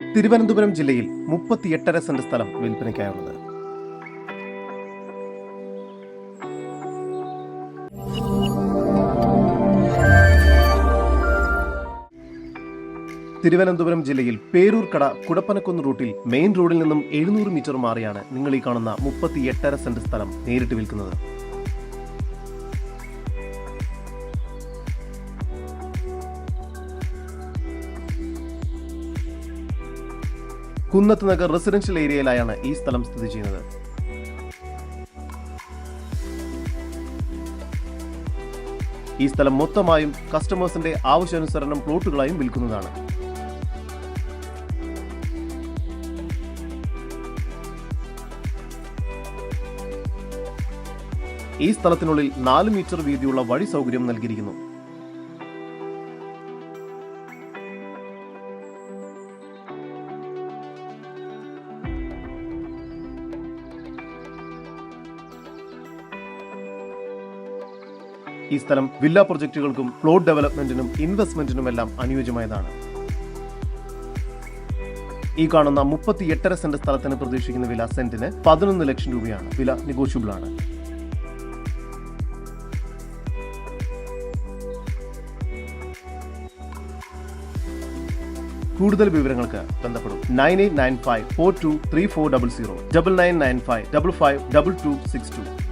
തിരുവനന്തപുരം ജില്ലയിൽ മുപ്പത്തിയെട്ടര സെന്റ് സ്ഥലം വിൽപ്പനയ്ക്കായുള്ളത്. തിരുവനന്തപുരം ജില്ലയിൽ പേരൂർക്കട കുടപ്പനക്കുന്ന് റൂട്ടിൽ മെയിൻ റോഡിൽ നിന്നും എഴുന്നൂറ് മീറ്റർ മാറിയാണ് നിങ്ങൾ ഈ കാണുന്ന മുപ്പത്തി എട്ടര സെന്റ് സ്ഥലം നേരിട്ട് വിൽക്കുന്നത്. കുന്നത്ത് നഗർ റെസിഡൻഷ്യൽ ഏരിയയിലായാണ് ഈ സ്ഥലം സ്ഥിതി ചെയ്യുന്നത്. ഈ സ്ഥലം മൊത്തമായും കസ്റ്റമേഴ്സിന്റെ ആവശ്യാനുസരണം പ്ലോട്ടുകളായും വിൽക്കുന്നതാണ്. ഈ സ്ഥലത്തിനുള്ളിൽ നാല് മീറ്റർ വീതിയുള്ള വഴി സൗകര്യം നൽകിയിരിക്കുന്നു. ഈ സ്ഥലം വില്ല പ്രൊജക്ടുകൾക്കും പ്ലോട്ട് ഡെവലപ്മെന്റിനും ഇൻവെസ്റ്റ്മെന്റിനുമെല്ലാം അനുയോജ്യമായതാണ്. ഈ കാണുന്ന മുപ്പത്തി എട്ടര സെന്റ് സ്ഥലത്തിന് പ്രതീക്ഷിക്കുന്ന വില സെന്റിന് പതിനൊന്ന് ലക്ഷം രൂപയാണ്. വില നെഗോഷ്യബിൾ ആണ് കൂടുതൽ വിവരങ്ങൾക്ക് ബന്ധപ്പെടും nine eight nine five four two three four double zero double nine nine five double five double two six two.